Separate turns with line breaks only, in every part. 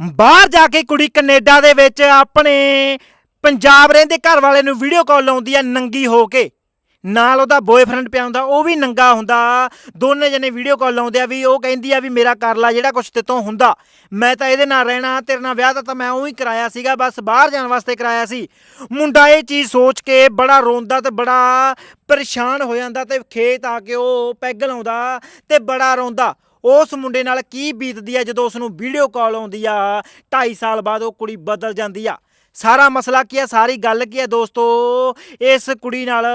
ਬਾਹਰ ਜਾ ਕੇ ਕੁੜੀ ਕੈਨੇਡਾ ਦੇ ਵਿੱਚ ਆਪਣੇ ਪੰਜਾਬ ਰਹਿੰਦੇ ਘਰ ਵਾਲੇ ਨੂੰ ਵੀਡੀਓ ਕਾਲ ਲਾਉਂਦੀ ਆ ਨੰਗੀ ਹੋ ਕੇ। ਨਾਲ ਉਹਦਾ ਬॉयਫ੍ਰੈਂਡ ਪਿਆ ਹੁੰਦਾ, ਉਹ ਵੀ ਨੰਗਾ ਹੁੰਦਾ। ਦੋਨੇ ਜਣੇ ਵੀਡੀਓ ਕਾਲ ਲਾਉਂਦੇ ਆ ਵੀ ਉਹ ਕਹਿੰਦੀ ਆ ਵੀ ਮੇਰਾ ਕਰ ਲਾ ਜਿਹੜਾ ਕੁਛ ਤੇ ਹੁੰਦਾ। ਮੈਂ ਤਾਂ ਇਹਦੇ ਨਾਲ ਰਹਿਣਾ, ਤੇਰੇ ਨਾਲ ਵਿਆਹ ਤਾਂ ਤਾਂ ਮੈਂ ਉਹੀ ਕਰਾਇਆ ਸੀਗਾ, ਬਸ ਬਾਹਰ ਜਾਣ ਵਾਸਤੇ ਕਰਾਇਆ ਸੀ। ਮੁੰਡਾ ਇਹ ਚੀਜ਼ ਸੋਚ ਕੇ ਬੜਾ ਰੋਂਦਾ ਤੇ ਬੜਾ ਪਰੇਸ਼ਾਨ ਹੋ ਜਾਂਦਾ ਤੇ ਖੇਤ ਆ ਕੇ ਉਹ ਪੈਗ ਲਾਉਂਦਾ ਤੇ ਬੜਾ ਰੋਂਦਾ। ਉਸ ਮੁੰਡੇ ਨਾਲ ਕੀ ਬੀਤਦੀ ਆ ਜਦੋਂ ਉਸ ਨੂੰ ਵੀਡੀਓ ਕਾਲ ਆਉਂਦੀ ਆ 2.5 ਸਾਲ ਬਾਅਦ ਉਹ ਕੁੜੀ ਬਦਲ ਜਾਂਦੀ ਆ। ਸਾਰਾ ਮਸਲਾ ਕੀ ਆ, ਸਾਰੀ ਗੱਲ ਕੀ ਹੈ ਦੋਸਤੋ? ਇਸ ਕੁੜੀ ਨਾਲ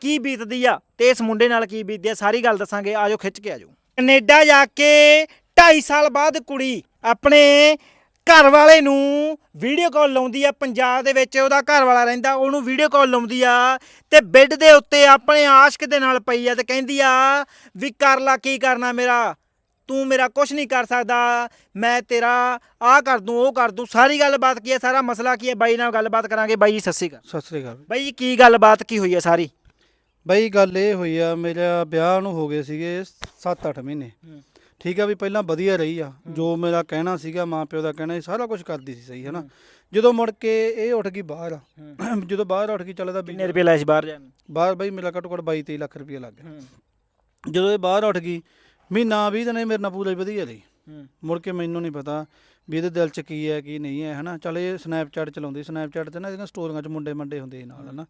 ਕੀ ਬੀਤਦੀ ਆ ਤੇ ਇਸ ਮੁੰਡੇ ਨਾਲ ਕੀ ਬੀਤਦੀ ਆ, ਸਾਰੀ ਗੱਲ ਦੱਸਾਂਗੇ। ਆਜੋ, ਖਿੱਚ ਕੇ ਆਜੋ। ਕੈਨੇਡਾ ਜਾ ਕੇ 2.5 ਸਾਲ ਬਾਅਦ ਕੁੜੀ ਆਪਣੇ ਘਰ ਵਾਲੇ ਨੂੰ ਵੀਡੀਓ ਕਾਲ ਲਾਉਂਦੀ ਆ। ਪੰਜਾਬ ਦੇ ਵਿੱਚ ਉਹਦਾ ਘਰ ਵਾਲਾ ਰਹਿੰਦਾ, ਉਹਨੂੰ ਵੀਡੀਓ ਕਾਲ ਲਾਉਂਦੀ ਆ ਤੇ ਬੈੱਡ ਦੇ ਉੱਤੇ ਆਪਣੇ ਆਸ਼ਕ ਦੇ ਨਾਲ ਪਈ ਆ ਤੇ ਕਹਿੰਦੀ ਆ ਵੀ ਕਰ ਲਾ, ਕੀ ਕਰਨਾ ਮੇਰਾ? ਤੂੰ ਮੇਰਾ ਕੁਝ ਨਹੀਂ ਕਰ ਸਕਦਾ। ਮੈਂ ਤੇਰਾ ਆ ਕਰ ਦੂੰ ਉਹ ਕਰ ਦੂੰ। ਸਾਰੀ ਗੱਲਬਾਤ ਕੀ ਹੈ? ਸਾਰਾ ਮਸਲਾ ਕੀ ਹੈ? ਬਾਈ ਨਾਲ ਗੱਲਬਾਤ ਕਰਾਂਗੇ। ਬਾਈ ਜੀ ਸਤਿ ਸ਼੍ਰੀ ਅਕਾਲ।
ਸਤਿ ਸ੍ਰੀ ਅਕਾਲ।
ਬਾਈ ਜੀ ਕੀ ਗੱਲਬਾਤ ਕੀ ਹੋਈ ਹੈ ਸਾਰੀ?
ਬਈ ਗੱਲ ਇਹ ਹੋਈ ਆ ਮੇਰਾ ਵਿਆਹ ਨੂੰ ਹੋ ਗਏ ਸੀਗੇ 7-8 ਮਹੀਨੇ। ਠੀਕ ਆ ਵੀ ਪਹਿਲਾਂ ਵਧੀਆ ਰਹੀ ਆ। ਜੋ ਮੇਰਾ ਕਹਿਣਾ ਸੀਗਾ ਮਾਂ ਪਿਓ ਦਾ ਕਹਿਣਾ ਸੀ ਸਾਰਾ ਕੁਝ ਕਰਦੀ ਸੀ ਸਹੀ ਹੈ। ਨਾ ਜਦੋਂ ਮੁੜ ਕੇ ਇਹ ਉੱਠ ਗਈ ਬਾਹਰ ਜਦੋਂ ਬਾਹਰ ਉੱਠ ਗਈ ਚੱਲਦਾ
ਕਿੰਨੇ ਰੁਪਏ ਲਾਏ ਸੀ ਬਾਹਰ ਜਾਣ ਨੂੰ?
ਬਾਹਰ ਬਈ ਮੇਰਾ ਘੱਟੋ ਘੱਟ 22 23 ਲੱਖ ਰੁਪਏ ਲੱਗ ਗਿਆ। ਜਦੋਂ ਇਹ ਬਾਹਰ ਉੱਠ ਗਈ ਮਹੀਨਾ 20 ਦਿਨ ਇਹ ਮੇਰੇ ਨਾਲ ਪੂਰਾ ਹੀ ਵਧੀਆ ਰਹੀ। ਮੁੜ ਕੇ ਮੈਨੂੰ ਨਹੀਂ ਪਤਾ ਵੀ ਇਹਦੇ ਦਿਲ 'ਚ ਕੀ ਹੈ ਕੀ ਨਹੀਂ ਹੈ ਹਨਾ? ਚਲ ਇਹ ਸਨੈਪਚੈਟ ਚਲਾਉਂਦੀ ਸਨੈਪਚੈਟ ਤੇ ਨਾ ਇਹਦੀਆਂ ਸਟੋਰੀਆਂ 'ਚ ਮੁੰਡੇ ਮੰਡੇ ਹੁੰਦੇ ਨਾਲ ਹਨਾ?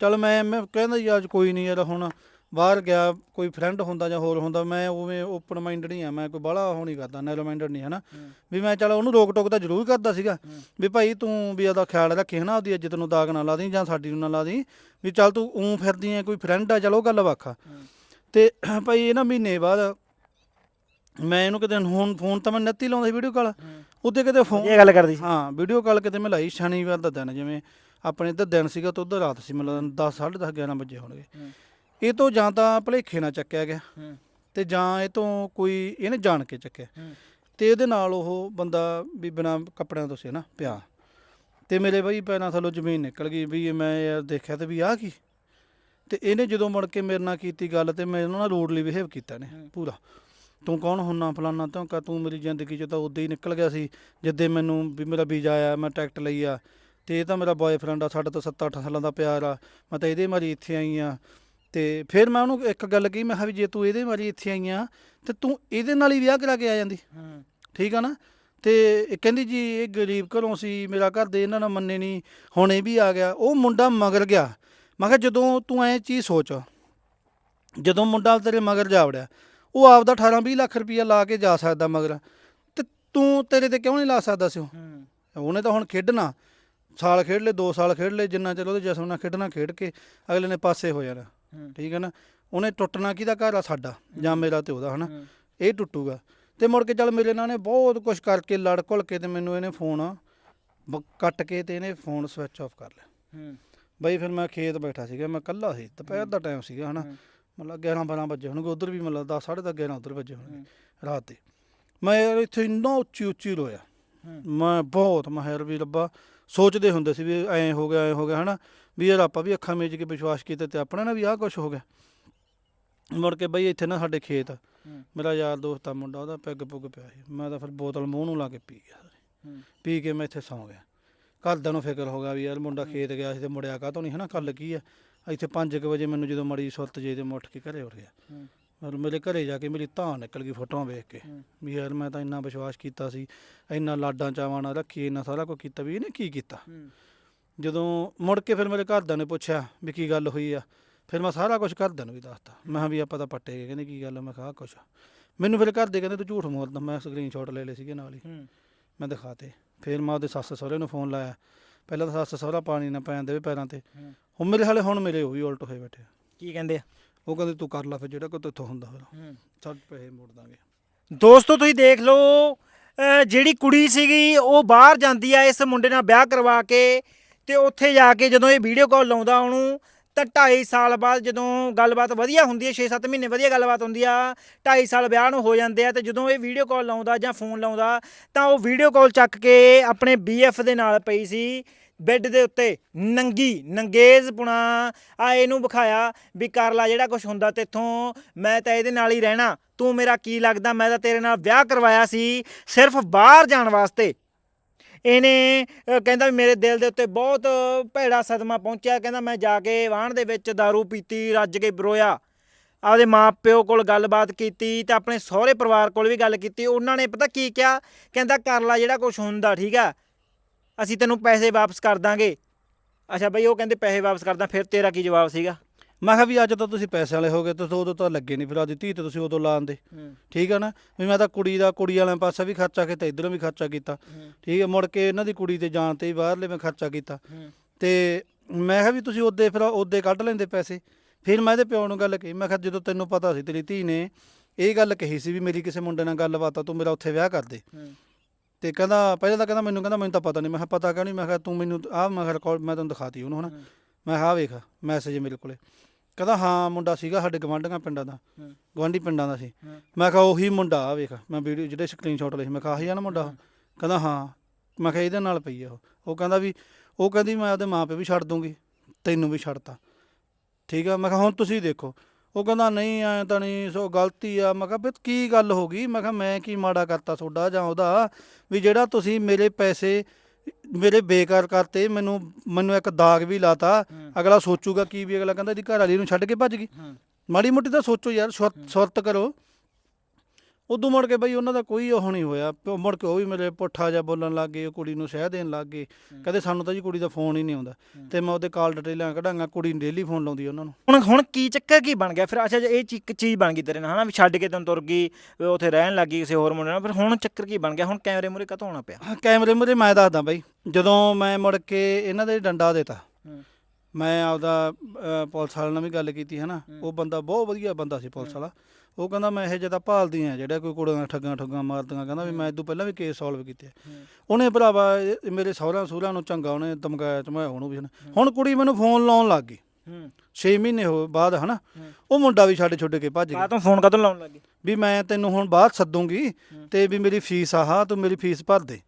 ਚਲ ਮੈਂ ਮੈਂ ਕਹਿੰਦਾ ਯਾਰ ਕੋਈ ਨਹੀਂ ਯਾਰ ਹੁਣ ਬਾਹਰ ਗਿਆ ਕੋਈ ਫਰੈਂਡ ਹੁੰਦਾ ਜਾਂ ਹੋਰ ਹੁੰਦਾ ਮੈਂ ਉਵੇਂ ਓਪਨ ਮਾਈਂਡਡ ਨਹੀਂ ਆ ਮੈਂ ਕੋਈ ਬਾਹਲਾ ਉਹ ਨਹੀਂ ਕਰਦਾ ਨੈਰੋ ਮਾਈਂਡਡ ਨਹੀਂ ਹਨਾ? ਵੀ ਮੈਂ ਚਲ ਉਹਨੂੰ ਰੋਕ ਟੋਕ ਤਾਂ ਜ਼ਰੂਰ ਕਰਦਾ ਸੀਗਾ ਵੀ ਭਾਈ ਤੂੰ ਵੀ ਉਹਦਾ ਖਿਆਲ ਰੱਖੇ ਹਨਾ? ਉਹਦੀ ਇੱਜ਼ਤ ਨੂੰ ਦਾਗ ਨਾ ਲਾ ਦੀ ਜਾਂ ਸਾਡੀ ਨੂੰ ਨਾ ਲਾ ਦੀ ਵੀ ਚੱਲ ਤੂੰ ਉਂ ਫਿਰਦੀ ਐ ਕੋਈ ਫਰੈਂਡ ਆ ਚਲ ਉਹ ਗੱਲ ਵੱਖਾ ਤੇ ਭਾਈ ਇਹ ਨਾ ਮਹੀਨੇ ਬਾਅਦ ਮੈਂ ਇਹਨੂੰ ਕਿਤੇ ਹੁਣ ਫੋਨ ਤਾਂ ਮੈਂ ਨੱਤੀ ਲਾਉਂਦਾ ਸੀ ਵੀਡੀਓ ਕਾਲ ਉੱਤੇ ਕਿਤੇ ਫੋਨ
ਇਹ ਗੱਲ ਕਰਦੀ ਸੀ।
ਹਾਂ ਵੀਡੀਓ ਕਾਲ ਕਿਤੇ ਮੈਂ ਲਾਈ ਸ਼ਨੀਵਾਰ ਦਾ ਦਿਨ ਜਿਵੇਂ ਆਪਣੇ ਇੱਧਰ ਦਿਨ ਸੀਗਾ ਤੇ ਉਧਰ ਰਾਤ ਸੀ ਮਤਲਬ 10 10:30 11 ਵਜੇ ਹੋਣਗੇ। ਇਹ ਤੋਂ ਜਾਂ ਤਾਂ ਭਲੇਖੇ ਨਾਲ ਚੱਕਿਆ ਗਿਆ। ਤੇ ਜਾਂ ਇਹ ਤੋਂ ਕੋਈ ਇਹਨੇ ਜਾਣ ਕੇ ਚੱਕਿਆ। ਤੇ ਇਹਦੇ ਨਾਲ ਉਹ ਬੰਦਾ ਵੀ ਬਿਨਾ ਕੱਪੜਿਆਂ ਤੋਂ ਸੀ ਨਾ ਪਿਆ। ਤੇ ਮੇਰੇ ਬਈ ਪੈਰਾਂ ਥੱਲੋਂ ਜ਼ਮੀਨ ਨਿਕਲ ਗਈ ਵੀ ਮੈਂ ਯਾਰ ਦੇਖਿਆ ਤੇ ਵੀ ਆਹ ਕੀ। ਤੇ ਇਹਨੇ ਜਦੋਂ ਮੁੜ ਕੇ ਮੇਰੇ ਨਾਲ ਕੀਤੀ ਗੱਲ ਤੇ ਮੇਰੇ ਨਾਲ ਰੋਡਲੀ ਬਿਹੇਵ ਕੀਤਾ ਨੇ ਪੂਰਾ। ਤੂੰ ਕੌਣ ਹੁੰਨਾ ਫਲਾਨਾ ਧਮਕਾ ਤੂੰ ਮੇਰੀ ਜ਼ਿੰਦਗੀ ਚੋਂ ਤਾਂ ਉਦੋਂ ਹੀ ਨਿਕਲ ਗਿਆ ਸੀ ਜਿੱਦੇ ਮੈਨੂੰ ਵੀ ਮੇਰਾ ਵੀਜ਼ਾ ਆਇਆ ਮੈਂ ਟਿਕਟ ਲਈ ਆ। ਤੇ ਇਹ ਤਾਂ ਮੇਰਾ ਬॉयਫ੍ਰੈਂਡ ਆ ਸਾਡੇ ਤੋਂ 7-8 ਸਾਲਾਂ ਦਾ ਪਿਆਰ ਆ। ਮੈਂ ਤਾਂ ਇਹਦੇ ਮਾਰੀ ਇੱਥੇ ਆਈ ਆ। ਤੇ ਫਿਰ ਮੈਂ ਉਹਨੂੰ ਇੱਕ ਗੱਲ ਕਹੀ ਮੈਂ ਕਿਹਾ ਵੀ ਜੇ ਤੂੰ ਇਹਦੇ ਮਾਰੀ ਇੱਥੇ ਆਈ ਆ ਤੇ ਤੂੰ ਇਹਦੇ ਨਾਲ ਹੀ ਵਿਆਹ ਕਰਾ ਕੇ ਆ ਜਾਂਦੀ। ਠੀਕ ਆ ਨਾ? ਤੇ ਇਹ ਕਹਿੰਦੀ ਜੀ ਇਹ ਗਰੀਬ ਘਰੋਂ ਸੀ ਮੇਰਾ ਘਰ ਦੇ ਇਹਨਾਂ ਨਾਲ ਮੰਨੇ ਨਹੀਂ ਹੁਣ ਇਹ ਵੀ ਆ ਗਿਆ। ਉਹ ਮੁੰਡਾ ਮਗਰ ਗਿਆ। ਮੈਂ ਕਿਹਾ ਜਦੋਂ ਤੂੰ ਐ ਚੀਜ਼ ਸੋਚ ਜਦੋਂ ਮੁੰਡਾ ਤੇਰੇ ਮਗਰ ਜਾ ਵੜਿਆ ਉਹ ਆਪਦਾ 18 20 ਲੱਖ ਰੁਪਈਆ ਲਾ ਕੇ ਜਾ ਸਕਦਾ ਮਗਰ। ਤੇ ਤੂੰ ਤੇਰੇ ਤੇ ਕਿਉਂ ਨਹੀਂ ਲਾ ਸਕਦਾ ਸੀ ਉਹ ਉਹਨੇ ਤਾਂ ਹੁਣ ਖੇਡਣਾ। ਸਾਲ ਖੇਡ ਲੈ 2 ਸਾਲ ਖੇਡ ਲੈ ਜਿੰਨਾ ਚਿਰ ਉਹਦੇ ਜਸਮ ਨਾਲ ਖੇਡਣਾ ਖੇਡ ਕੇ ਅਗਲੇ ਨੇ ਪਾਸੇ ਹੋ ਜਾਣਾ। ਠੀਕ ਹੈ ਨਾ? ਉਹਨੇ ਟੁੱਟਣਾ ਕਿਹਦਾ ਘਰ ਆ? ਸਾਡਾ ਜਾਂ ਮੇਰਾ ਤੇ ਉਹਦਾ ਹਨਾ? ਇਹ ਟੁੱਟੂਗਾ। ਤੇ ਮੁੜ ਕੇ ਚੱਲ ਮੇਰੇ ਨਾਲ ਨੇ ਬਹੁਤ ਕੁਝ ਕਰਕੇ ਲੜ ਘੁਲ ਕੇ ਤੇ ਮੈਨੂੰ ਇਹਨੇ ਫੋਨ ਬ- ਕੱਟ ਕੇ ਤੇ ਇਹਨੇ ਫੋਨ ਸਵਿਚ ਆਫ ਕਰ ਲਿਆ। ਬਈ ਫਿਰ ਮੈਂ ਖੇਤ ਬੈਠਾ ਸੀਗਾ ਮੈਂ ਕੱਲਾ ਸੀ ਦੁਪਹਿਰ ਦਾ ਟਾਈਮ ਸੀਗਾ ਹਨਾ? ਮਤਲਬ 11 12 ਵਜੇ ਹੋਣਗੇ ਉਧਰ ਵੀ ਮਤਲਬ 10 10:30 11 ਉਧਰ ਵਜੇ ਹੋਣਗੇ ਰਾਤ ਦੇ। ਮੈਂ ਯਾਰ ਇੱਥੇ ਇੰਨਾ ਉੱਚੀ ਉੱਚੀ ਰੋਇਆ। ਮੈਂ ਬਹੁਤ ਮਹਿਰ ਵੀ ਰੱਬਾ ਸੋਚਦੇ ਹੁੰਦੇ ਸੀ ਵੀ ਐਂ ਹੋ ਗਿਆ ਐਂ ਹੋ ਗਿਆ ਹਨਾ? ਵੀ ਯਾਰ ਆਪਾਂ ਵੀ ਅੱਖਾਂ ਮੇਜ ਕੇ ਵਿਸ਼ਵਾਸ ਕੀਤਾ ਤੇ ਆਪਣੇ ਨਾਲ ਵੀ ਆਹ ਕੁਝ ਹੋ ਗਿਆ। ਮੁੜ ਕੇ ਬਈ ਇੱਥੇ ਨਾ ਸਾਡੇ ਖੇਤ ਮੇਰਾ ਯਾਰ ਦੋਸਤ ਆ ਮੁੰਡਾ ਉਹਦਾ ਪੈਗ ਪੁੱਗ ਪਿਆ ਸੀ। ਮੈਂ ਤਾਂ ਫਿਰ ਬੋਤਲ ਮੂੰਹ ਨੂੰ ਲਾ ਕੇ ਪੀ ਗਿਆ ਪੀ ਕੇ ਮੈਂ ਇੱਥੇ ਸੌਂ ਗਿਆ। ਘਰਦਿਆਂ ਨੂੰ ਫਿਕਰ ਹੋ ਗਿਆ ਵੀ ਯਾਰ ਮੁੰਡਾ ਖੇਤ ਗਿਆ ਸੀ ਤੇ ਮੁੜਿਆ ਕਾਹਤੋਂ ਨਹੀਂ ਹਨਾ? ਕੱਲ ਕੀ ਆ? ਇੱਥੇ 5 ਵਜੇ ਮੈਨੂੰ ਜਦੋਂ ਮੜੀ ਸੁੱਤ ਜੇ ਤੇ ਮੈਂ ਉੱਠ ਕੇ ਘਰੇ ਉੱਠ ਗਿਆ ਪਰ ਮੇਰੇ ਘਰੇ ਜਾ ਕੇ ਮੇਰੀ ਧਾਂ ਨਿਕਲ ਗਈ ਫੋਟੋਆਂ ਵੇਖ ਕੇ। ਵੀ ਯਾਰ ਮੈਂ ਤਾਂ ਇੰਨਾ ਵਿਸ਼ਵਾਸ ਕੀਤਾ ਸੀ ਇੰਨਾ ਲਾਡਾਂ ਚਾਵਾਂ ਨਾਲ ਰੱਖੀ ਇੰਨਾ ਸਾਰਾ ਕੁਝ ਕੀਤਾ ਵੀ ਇਹਨੇ ਕੀ ਕੀਤਾ? ਜਦੋਂ ਮੁੜ ਕੇ ਫਿਰ ਮੇਰੇ ਘਰਦਿਆਂ ਨੇ ਪੁੱਛਿਆ ਵੀ ਕੀ ਗੱਲ ਹੋਈ ਆ ਫਿਰ ਮੈਂ ਸਾਰਾ ਕੁਝ ਘਰਦਿਆਂ ਨੂੰ ਵੀ ਦੱਸਤਾ। ਮੈਂ ਕਿਹਾ ਵੀ ਆਪਾਂ ਤਾਂ ਪੱਟੇ ਗਏ ਕਹਿੰਦੇ ਕੀ ਗੱਲ ਆ? ਮੈਂ ਕਿਹਾ ਆਹ ਕੁਛ ਆ। ਮੈਨੂੰ ਫਿਰ ਘਰ ਦੇ ਕਹਿੰਦੇ ਤੂੰ ਝੂਠ ਮੋਰਦਾ ਮੈਂ ਸਕਰੀਨਸ਼ਾਟ ਲੈ ਲਏ ਸੀਗੇ ਨਾਲ ਹੀ। ਮੈਂ ਦਿਖਾਤੇ। ਫਿਰ ਮੈਂ ਉਹਦੇ ਸੱਸ ਸਹੁਰੇ ਨੂੰ ਫੋਨ ਲਾਇਆ। ਪਹਿਲਾਂ ਤਾਂ ਸੱਸ ਸਹੁਰਾ ਪਾਣੀ ਨਾ ਪੈਣ ਦੇਵੇ ਪੈਰਾਂ ਤੇ। ਹੁਣ ਮੇਰੇ ਹਾਲੇ ਹੁਣ ਮੇਰੇ ਉਹ ਵੀ ਉਲਟ ਹੋਏ ਬੈਠੇ ਆ।
ਕੀ ਕਹਿੰਦੇ ਆ?
ਉਹ ਕਹਿੰਦੇ ਤੂੰ ਕਰ ਲੈ ਫਿਰ ਜਿਹੜਾ ਕੋਈ ਤੇਥੋਂ ਹੁੰਦਾ ਫਿਰ। ਛੱਡ ਪੈਸੇ ਮੋੜ ਦਾਂਗੇ।
ਦੋਸਤੋ ਤੁਸੀਂ ਦੇਖ ਲਓ ਅਹ ਜਿਹੜੀ ਕੁੜੀ ਸੀਗੀ ਉਹ ਬਾਹਰ ਜਾਂਦੀ ਆ ਇਸ ਮੁੰਡੇ ਨਾਲ ਵਿਆਹ ਕਰਵਾ ਕੇ ਤੇ ਉੱਥੇ ਜਾ ਕੇ ਜਦੋਂ ਇਹ ਵੀਡੀਓ ਕਾਲ ਲਾਉਂਦਾ ਉਹਨੂੰ ਤਾਂ 2.5 ਸਾਲ ਬਾਅਦ ਜਦੋਂ ਗੱਲਬਾਤ ਵਧੀਆ ਹੁੰਦੀ ਹੈ 6-7 ਮਹੀਨੇ ਵਧੀਆ ਗੱਲਬਾਤ ਹੁੰਦੀ ਆ 2.5 ਸਾਲ ਵਿਆਹ ਨੂੰ ਹੋ ਜਾਂਦੇ ਆ ਤੇ ਜਦੋਂ ਇਹ ਵੀਡੀਓ ਕਾਲ ਲਾਉਂਦਾ ਜਾਂ ਫੋਨ ਲਾਉਂਦਾ ਤਾਂ ਉਹ ਵੀਡੀਓ ਕਾਲ ਚੱਕ ਕੇ ਆਪਣੇ ਬੀਐਫ ਦੇ ਨਾਲ ਪਈ ਸੀ ਬੈੱਡ ਦੇ ਉੱਤੇ ਨੰਗੀ, ਨੰਗੇਜ਼ ਪੁਣਾ। ਆ ਇਹਨੂੰ ਵਿਖਾਇਆ ਵੀ ਕਰ ਲਾ ਜਿਹੜਾ ਕੁਝ ਹੁੰਦਾ ਤੇਥੋਂ ਮੈਂ ਤਾਂ ਇਹਦੇ ਨਾਲ ਹੀ ਰਹਿਣਾ। ਤੂੰ ਮੇਰਾ ਕੀ ਲੱਗਦਾ? ਮੈਂ ਤਾਂ ਤੇਰੇ ਨਾਲ ਵਿਆਹ ਕਰਵਾਇਆ ਸੀ ਸਿਰਫ ਬਾਹਰ ਜਾਣ ਵਾਸਤੇ। ਇਹਨੇ ਕਹਿੰਦਾ ਵੀ ਮੇਰੇ ਦਿਲ ਦੇ ਉੱਤੇ ਬਹੁਤ ਭੈੜਾ ਸਦਮਾ ਪਹੁੰਚਿਆ। ਕਹਿੰਦਾ ਮੈਂ ਜਾ ਕੇ ਵਾਹਣ ਦੇ ਵਿੱਚ दारू ਪੀਤੀ, ਰੱਜ ਕੇ ਬਰੋਇਆ। ਆਪਦੇ ਮਾਪਿਓ ਕੋਲ ਗੱਲਬਾਤ ਕੀਤੀ ਤੇ ਆਪਣੇ ਸਹੁਰੇ ਪਰਿਵਾਰ ਕੋਲ ਵੀ ਗੱਲ ਕੀਤੀ। ਉਹਨਾਂ ਨੇ ਪਤਾ ਕੀ ਕਿਹਾ? ਕਹਿੰਦਾ, ਕਰ ਲੈ ਜਿਹੜਾ ਕੁਝ ਹੁੰਦਾ, ਠੀਕ ਆ? ਅਸੀਂ ਤੈਨੂੰ ਪੈਸੇ ਵਾਪਸ ਕਰ ਦਾਂਗੇ। ਅੱਛਾ ਬਈ ਉਹ ਕਹਿੰਦੇ ਪੈਸੇ ਵਾਪਸ ਕਰਦਾ ਫਿਰ ਤੇਰਾ ਕੀ ਜਵਾਬ ਸੀਗਾ?
ਮੈਂ ਕਿਹਾ ਵੀ ਅੱਜ ਤਾਂ ਤੁਸੀਂ ਪੈਸੇ ਵਾਲੇ ਹੋ ਗਏ ਤੁਸੀਂ ਉਦੋਂ ਤਾਂ ਲੱਗੇ ਨਹੀਂ ਫਿਰ ਆਦੀ ਧੀ ਤੇ ਤੁਸੀਂ ਉਦੋਂ ਲਾਉਂਦੇ। ਠੀਕ ਆ ਨਾ? ਵੀ ਮੈਂ ਤਾਂ ਕੁੜੀ ਦਾ ਕੁੜੀ ਵਾਲਿਆਂ ਪਾਸੇ ਵੀ ਖਰਚਾ ਕੀਤਾ ਇਧਰੋਂ ਵੀ ਖਰਚਾ ਕੀਤਾ। ਠੀਕ ਹੈ ਮੁੜ ਕੇ ਇਹਨਾਂ ਦੀ ਕੁੜੀ ਤੇ ਜਾਣ ਤੇ ਬਾਹਰਲੇ ਮੈਂ ਖਰਚਾ ਕੀਤਾ। ਤੇ ਮੈਂ ਕਿਹਾ ਵੀ ਤੁਸੀਂ ਉਹਦੇ ਫਿਰ ਉਹਦੇ ਕੱਢ ਲੈਂਦੇ ਪੈਸੇ। ਫਿਰ ਮੈਂ ਇਹਦੇ ਪਿਓ ਨੂੰ ਗੱਲ ਕਹੀ ਮੈਂ ਕਿਹਾ ਜਦੋਂ ਤੈਨੂੰ ਪਤਾ ਸੀ ਤੇਰੀ ਧੀ ਨੇ ਇਹ ਗੱਲ ਕਹੀ ਸੀ ਵੀ ਮੇਰੀ ਕਿਸੇ ਮੁੰਡੇ ਨਾਲ ਗੱਲਬਾਤ ਆ ਤੂੰ ਮੇਰਾ ਉੱਥੇ ਵਿਆਹ ਕਰ ਦੇ। ਤੇ ਕਹਿੰਦਾ ਪਹਿਲਾਂ ਤਾਂ ਕਹਿੰਦਾ ਮੈਨੂੰ ਕਹਿੰਦਾ ਮੈਨੂੰ ਤਾਂ ਪਤਾ ਨਹੀਂ ਮੈਂ ਕਿਹਾ ਪਤਾ ਕਿਉਂ ਨਹੀਂ ਮੈਂ ਕਿਹਾ ਤੂੰ ਮੈਨੂੰ ਆਹ ਮੈਂ ਕਿਹਾ ਰਿਕਾਰਡ ਮੈਂ ਤੈਨੂੰ ਦਿਖਾਤੀ ਉਹਨੂੰ ਹਨਾ। ਮੈਂ ਕਿਹਾ ਆਹ ਵੇਖ ਮੈਸੇਜ ਮੇਰੇ ਕੋਲੇ। ਕਹਿੰਦਾ ਹਾਂ ਮੁੰਡਾ ਸੀਗਾ ਸਾਡੇ ਗਵਾਂਢੀਆਂ ਪਿੰਡਾਂ ਦਾ। ਗਵਾਂਢੀ ਪਿੰਡਾਂ ਦਾ ਸੀ। ਮੈਂ ਕਿਹਾ ਉਹੀ ਮੁੰਡਾ ਆ ਵੇਖ ਮੈਂ ਵੀਡੀਓ ਜਿਹੜੇ ਸਕਰੀਨਸ਼ਾਟ ਲਏ ਸੀ ਮੈਂ ਕਿਹਾ ਆਹੀ ਆ ਨਾ ਮੁੰਡਾ? ਕਹਿੰਦਾ ਹਾਂ। ਮੈਂ ਕਿਹਾ ਇਹਦੇ ਨਾਲ ਪਈ ਆ ਉਹ। ਉਹ ਕਹਿੰਦਾ ਵੀ ਉਹ ਕਹਿੰਦੀ ਮੈਂ ਆਪਦੇ ਮਾਂ ਪਿਓ ਵੀ ਛੱਡ ਦੂੰਗੀ। ਤੈਨੂੰ ਵੀ ਛੱਡਤਾ। ਠੀਕ ਆ? ਮੈਂ ਕਿਹਾ ਹੁਣ ਤੁਸੀਂ ਦੇਖੋ। ਉਹ ਕਹਿੰਦਾ ਨਹੀਂ ਐ ਤਾਂ ਨਹੀਂ ਸੋ ਗਲਤੀ ਆ। ਮੈਂ ਕਿਹਾ ਵੀ ਕੀ ਗੱਲ ਹੋ ਗਈ? ਮੈਂ ਕਿਹਾ ਮੈਂ ਕੀ ਮਾੜਾ ਕਰਤਾ ਤੁਹਾਡਾ ਜਾਂ ਉਹਦਾ? ਵੀ ਜਿਹੜਾ ਤੁਸੀਂ ਮੇਰੇ ਪੈਸੇ ਮੇਰੇ ਬੇਕਾਰ ਕਰਤੇ ਮੈਨੂੰ ਮੈਨੂੰ ਇੱਕ ਦਾਗ ਵੀ ਲਾਤਾ। ਅਗਲਾ ਸੋਚੂਗਾ ਕੀ ਵੀ ਅਗਲਾ ਕਹਿੰਦਾ ਦੀ ਘਰ ਵਾਲੀ ਨੂੰ ਛੱਡ ਕੇ ਭੱਜ ਗਈ। ਮਾੜੀ ਮੋਟੀ ਤਾਂ ਸੋਚੋ ਯਾਰ ਸੁਰ- ਸੁਰਤ ਕਰੋ। ਉਦੋਂ ਮੁੜ ਕੇ ਬਈ ਉਹਨਾਂ ਦਾ ਕੋਈ ਉਹ ਨਹੀਂ ਹੋਇਆ। ਪਿਓ ਮੁੜ ਕੇ ਉਹ ਵੀ ਮੇਰੇ ਪੁੱਠਾ ਜਿਹਾ ਬੋਲਣ ਲੱਗ ਗਏ ਉਹ ਕੁੜੀ ਨੂੰ ਸਹਿ ਦੇਣ ਲੱਗ ਗਏ। ਕਹਿੰਦੇ ਸਾਨੂੰ ਤਾਂ ਜੀ ਕੁੜੀ ਦਾ ਫੋਨ ਹੀ ਨਹੀਂ ਆਉਂਦਾ। ਤੇ ਮੈਂ ਉਹਦੇ ਕਾਲ ਡਿਟੇਲਾਂ ਕਢਾਂਗਾ ਕੁੜੀ ਡੇਲੀ ਫੋਨ ਲਾਉਂਦੀ ਉਹਨਾਂ ਨੂੰ।
ਹੁਣ ਹੁਣ ਕੀ ਚੱਕਰ ਕੀ ਬਣ ਗਿਆ? ਫਿਰ ਅੱਛਾ ਜੇ ਇਹ ਚੀ- ਇੱਕ ਚੀਜ਼ ਬਣ ਗਈ ਤੇਰੇ ਨਾਲ ਹਨਾ ਵੀ ਛੱਡ ਕੇ ਤੈਨੂੰ ਤੁਰ ਗਈ ਵੀ ਉੱਥੇ ਰਹਿਣ ਲੱਗੀ ਕਿਸੇ ਹੋਰ ਮੁੰਡੇ ਨਾਲ। ਫਿਰ ਹੁਣ ਚੱਕਰ ਕੀ ਬਣ ਗਿਆ? ਹੁਣ ਕੈਮਰੇ ਮੂਰੇ ਕਦੋਂ ਹੋਣਾ ਪਿਆ?
ਹਾਂ ਕੈਮਰੇ ਮੁਰੇ ਮੈਂ ਦੱਸਦਾ ਬਈ ਜਦੋਂ ਮੈਂ ਮੁੜ ਕੇ ਇਹਨਾਂ ਦੇ ਡੰਡਾ ਦੇਤਾ
ਹੂੰ।
ਮੈਂ ਆਪਦਾ ਪੁਲਿਸ ਵਾਲੇ ਨਾਲ ਵੀ ਗੱਲ ਕੀਤੀ ਹੈ। ਨਾ ਉਹ ਬੰਦਾ ਬਹੁਤ ਵਧੀਆ ਬੰਦਾ ਸੀ ਪੁਲਿਸ ਵਾਲਾ। ਉਹ ਕਹਿੰਦਾ ਮੈਂ ਇਹ ਜਿਹਦਾ ਭਾਲਦੀ ਆ ਜਿਹੜਾ ਕੋਈ ਕੁੜੀਆਂ ਠੱਗਾਂ ਠੱਗਾਂ ਮਾਰਦੀਆਂ ਕਹਿੰਦਾ ਵੀ ਮੈਂ ਇਦੋਂ ਪਹਿਲਾਂ ਵੀ ਕੇਸ ਸੋਲਵ ਕੀਤੇ ਆ। ਉਹਨੇ ਭਰਾਵਾ ਇਹ ਮੇਰੇ ਸਹੁਰਾ ਸੂਰਾ ਨੂੰ ਚੰਗਾ ਉਹਨੇ ਧਮਕਾਇਆ ਚਮਾਇਆ ਉਹਨੂੰ ਵੀ। ਹੁਣ ਕੁੜੀ ਮੈਨੂੰ ਫੋਨ ਲਾਉਣ ਲੱਗ ਗਈ।
ਹੂੰ।
6 ਮਹੀਨੇ ਹੋ ਬਾਅਦ ਹਨਾ ਉਹ ਮੁੰਡਾ ਵੀ ਛੱਡ ਛੁੱਟ ਕੇ ਭੱਜ ਗਿਆ।
ਤੂੰ ਫੋਨ ਕਦੋਂ ਲਾਉਣ ਲੱਗੀ
ਵੀ ਮੈਂ ਤੈਨੂੰ ਹੁਣ ਬਾਅਦ ਸੱਦੂਗੀ ਤੇ ਵੀ ਮੇਰੀ ਫੀਸ ਆਹ ਤੂੰ ਮੇਰੀ ਫੀਸ ਭਰ ਦੇ।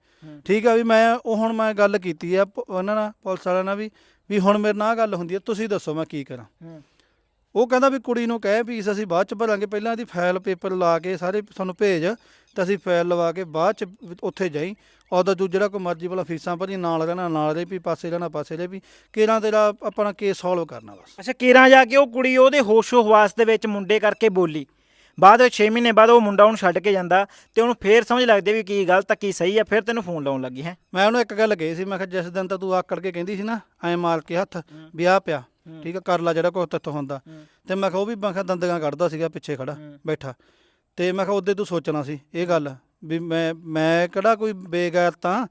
ਠੀਕ ਆ ਵੀ ਮੈਂ ਉਹ ਹੁਣ ਮੈਂ ਗੱਲ ਕੀਤੀ ਆ ਪ- ਉਹਨਾਂ ਨਾਲ ਪੁਲਿਸ ਵਾਲਿਆਂ ਨਾਲ ਵੀ ਵੀ ਹੁਣ ਮੇਰੇ ਨਾਲ ਆਹ ਗੱਲ ਹੁੰਦੀ ਹੈ ਤੁਸੀਂ ਦੱਸੋ ਮੈਂ ਕੀ ਕਰਾਂ। ਉਹ ਕਹਿੰਦਾ ਵੀ ਕੁੜੀ ਨੂੰ ਕਹਿ ਫੀਸ ਅਸੀਂ ਬਾਅਦ ਚ ਭਰਾਂਗੇ ਪਹਿਲਾਂ ਇਹਦੀ ਫਾਈਲ ਪੇਪਰ ਲਾ ਕੇ ਸਾਰੇ ਤੁਹਾਨੂੰ ਭੇਜ ਤੇ ਅਸੀਂ ਫਾਈਲ ਲਵਾ ਕੇ ਬਾਅਦ ਚ ਉੱਥੇ ਜਾਈ। ਉਹਦਾ ਤੂੰ ਜਿਹੜਾ ਕੋਈ ਮਰਜ਼ੀ ਵਾਲਾ ਫੀਸਾਂ ਭਰੀ ਨਾਲ ਰਹਿਣਾ ਨਾਲ ਰਹੇ ਵੀ ਪਾਸੇ ਰਹਿਣਾ ਪਾਸੇ ਰਹੇ ਵੀ ਕਿਹੜਾ ਤੇਰਾ ਆਪਣਾ ਕੇਸ ਸੋਲਵ ਕਰਨਾ ਬਸ।
ਅੱਛਾ ਕੇਰਾਂ ਜਾ ਕੇ ਉਹ ਕੁੜੀ ਉਹਦੇ ਹੋਸ਼ੋ ਹਵਾਸ ਦੇ ਵਿੱਚ ਮੁੰਡੇ ਕਰਕੇ ਬੋਲੀ। ਬਾਅਦ ਵਿੱਚ 6 ਮਹੀਨੇ ਬਾਅਦ ਉਹ ਮੁੰਡਾ ਉਹਨੂੰ ਛੱਡ ਕੇ ਜਾਂਦਾ ਤੇ ਉਹਨੂੰ ਫੇਰ ਸਮਝ ਲੱਗਦੀ ਵੀ ਕੀ ਗਲਤ ਆ ਕੀ ਸਹੀ ਆ ਫਿਰ ਤੈਨੂੰ ਫੋਨ ਲਾਉਣ ਲੱਗੀ ਹੈ।
ਮੈਂ ਉਹਨੂੰ ਇੱਕ ਗੱਲ ਕਹੀ ਸੀ ਮੈਂ ਕਿਹਾ ਜਿਸ ਦਿਨ ਤਾਂ ਤੂੰ ਆਕੜ ਕੇ ਕਹਿੰਦੀ ਸੀ ਨਾ ਐ ਮਾਰ ਕੇ ਹੱਥ ਵੀ ਆਹ ਪਿਆ। ਠੀਕ ਆ ਕਰ ਲੈ ਜਿਹੜਾ ਕੋਈ ਤੇਥੋਂ ਹੁੰਦਾ। ਤੇ ਮੈਂ ਕਿਹਾ ਉਹ ਵੀ ਮੈਂ ਕਿਹਾ ਦੰਦਗਾ ਕੱਢਦਾ ਸੀਗਾ ਪਿੱਛੇ ਖੜਾ ਬੈਠਾ। ਤੇ ਮੈਂ ਕਿਹਾ ਉਹਦੇ ਤੂੰ ਸੋਚਣਾ ਸੀ ਇਹ ਗੱਲ ਵੀ ਮੈਂ ਮੈਂ ਕਿਹੜਾ ਕੋਈ ਬੇਗੈਰਤ ਤਾਂ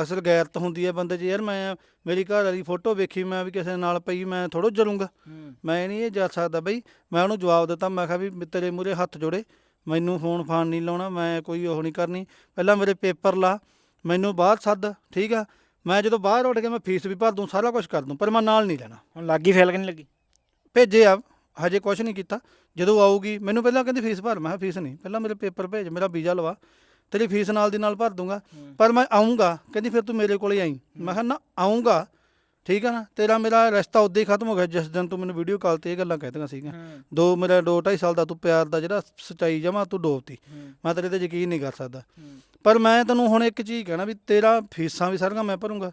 ਅਕਸਰ ਗੈਰਤ ਹੁੰਦੀ ਹੈ ਬੰਦੇ 'ਚ ਯਾਰ ਮੈਂ ਮੇਰੀ ਘਰ ਵਾਲੀ ਫੋਟੋ ਵੇਖੀ ਮੈਂ ਵੀ ਕਿਸੇ ਨਾਲ ਪਈ ਮੈਂ ਥੋੜੋ ਜਲੂੰਗਾ। ਮੈਂ ਨਹੀਂ ਇਹ ਜਾ ਸਕਦਾ ਬਈ ਮੈਂ ਉਹਨੂੰ ਜਵਾਬ ਦਿੱਤਾ ਮੈਂ ਕਿਹਾ ਵੀ ਤੇਰੇ ਮੂਰੇ ਹੱਥ ਜੋੜੇ ਮੈਨੂੰ ਫੋਨ ਫਾਨ ਨਹੀਂ ਲਾਉਣਾ ਮੈਂ ਕੋਈ ਉਹ ਨਹੀਂ ਕਰਨੀ। ਪਹਿਲਾਂ ਮੇਰੇ ਪੇਪਰ ਲਾ ਮੈਨੂੰ ਬਾਹਰ ਸੱਦ ਠੀਕ ਆ। ਮੈਂ ਜਦੋਂ ਬਾਹਰ ਉੱਠ ਕੇ ਮੈਂ ਫੀਸ ਵੀ ਭਰ ਦੂੰ ਸਾਰਾ ਕੁਝ ਕਰ ਦੂੰ ਪਰ ਮੈਂ ਨਾਲ ਨਹੀਂ ਲੈਣਾ
ਹੁਣ ਲੱਗੀ ਫੇਲ ਕਿ ਨਹੀਂ ਲੱਗੀ?
ਭੇਜੇ ਆ ਹਜੇ ਕੁਝ ਨਹੀਂ ਕੀਤਾ। ਜਦੋਂ ਆਊਗੀ ਮੈਨੂੰ ਪਹਿਲਾਂ ਕਹਿੰਦੀ ਫੀਸ ਭਰ ਮੈਂ ਕਿਹਾ ਫੀਸ ਨਹੀਂ ਪਹਿਲਾਂ ਮੇਰੇ ਪੇਪਰ ਭੇਜ ਮੇਰਾ ਵੀਜ਼ਾ ਲਵਾ ਤੇਰੀ ਫੀਸ ਨਾਲ ਦੀ ਨਾਲ ਭਰ ਦੂੰਗਾ। ਪਰ ਮੈਂ ਆਉਂਗਾ ਕਹਿੰਦੀ ਫਿਰ ਤੂੰ ਮੇਰੇ ਕੋਲੇ ਆਈ। ਮੈਂ ਕਿਹਾ ਨਾ ਆਉਂਗਾ ਠੀਕ ਆ ਨਾ? ਤੇਰਾ ਮੇਰਾ ਰਿਸ਼ਤਾ ਉਦੋਂ ਹੀ ਖਤਮ ਹੋ ਗਿਆ ਜਿਸ ਦਿਨ ਤੂੰ ਮੈਨੂੰ ਵੀਡੀਓ ਕਾਲ ਤੇ ਇਹ ਗੱਲਾਂ ਕਹਿਤੀਆਂ ਸੀਗੀਆਂ। ਦੋ ਮੇਰਾ ਦੋ ਢਾਈ ਸਾਲ ਦਾ ਤੂੰ ਪਿਆਰ ਦਾ ਜਿਹੜਾ ਸਚਾਈ ਜਮਾ ਤੂੰ ਡੋਬਤੀ। ਮੈਂ ਤੇਰੇ ਤੇ ਯਕੀਨ ਨਹੀਂ ਕਰ ਸਕਦਾ। ਪਰ ਮੈਂ ਤੈਨੂੰ ਹੁਣ ਇੱਕ ਚੀਜ਼ ਕਹਿਣਾ ਵੀ ਤੇਰਾ ਫੀਸਾਂ ਵੀ ਸਾਰੀਆਂ ਮੈਂ ਭਰੂੰਗਾ।